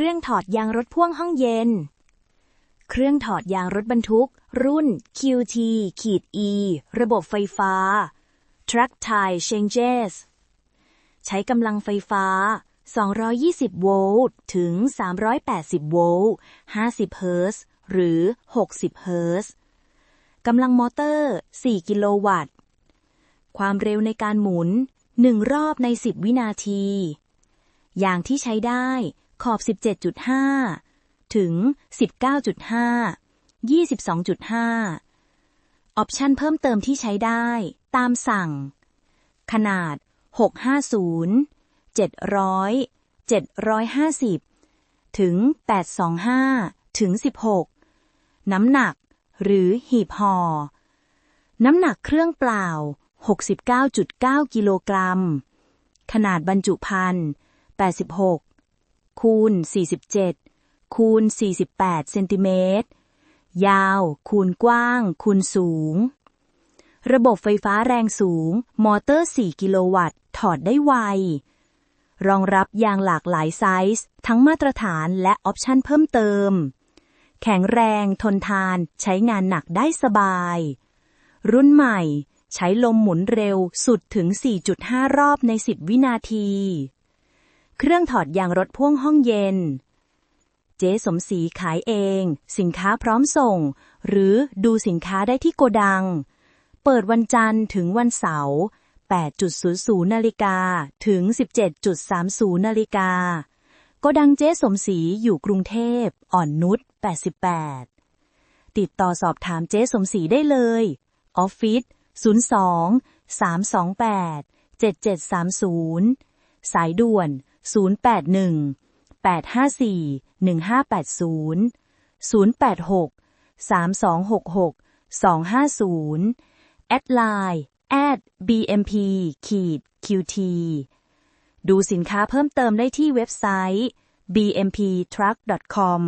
รื่องถอดยางรถพ่วงห้องเย็น เครื่องถอดยางรถบรรทุก รุ่น QT ขีด E ระบบไฟฟ้า Track Tie Changes ใช้กำลังไฟฟ้า 220 โวลต์ ถึง 380 โวลต์ 50 เฮิร์ตซ์หรือ 60 เฮิร์ตซ์กำลังมอเตอร์ 4 กิโลวัตต์ ความเร็วในการหมุน 1 รอบใน 10 วินาที อย่างที่ใช้ได้ ขอบ 17.5 ถึง 19.5 22.5 ออปชันเพิ่มเติมที่ใช้ได้ ตามสั่ง ขนาด 650 700 750 ถึง 825 ถึง 16 น้ำหนัก หรือหีบห่อ น้ำหนักเครื่องเปล่า 69.9 กิโลกรัม ขนาดบรรจุภัณฑ์86 คูณ 47 คูณ 48 เซนติเมตร ยาว คูณกว้าง คูณสูง ระบบไฟฟ้าแรงสูง มอเตอร์ 4 กิโลวัตต์ ถอดได้ไว รองรับยางหลากหลายไซส์ ทั้งมาตรฐานและออปชั่นเพิ่มเติม แข็งแรง ทนทาน ใช้งานหนักได้สบาย รุ่นใหม่ ใช้ลมหมุนเร็วสุดถึง 4.5 รอบใน 10 วินาที เครื่องถอดยางรถพ่วงห้องเย็น เจ๊สมศรีขายเอง สินค้าพร้อมส่ง หรือดูสินค้าได้ที่โกดัง เปิดวันจันทร์ถึงวันเสาร์ 8.00นาฬิกาถึง 17.30นาฬิกาโกดังเจ๊สมศรีอยู่กรุงเทพ อ่อนนุช 88 ติดต่อสอบถามเจ๊สมศรีได้เลย ออฟฟิศ 02 328 7730 สายด่วน 081 854 1580 086 3266 250 แอดไลน์ at bmp ขีด qt ดูสินค้าเพิ่มเติมได้ที่เว็บไซต์ bmptruck.com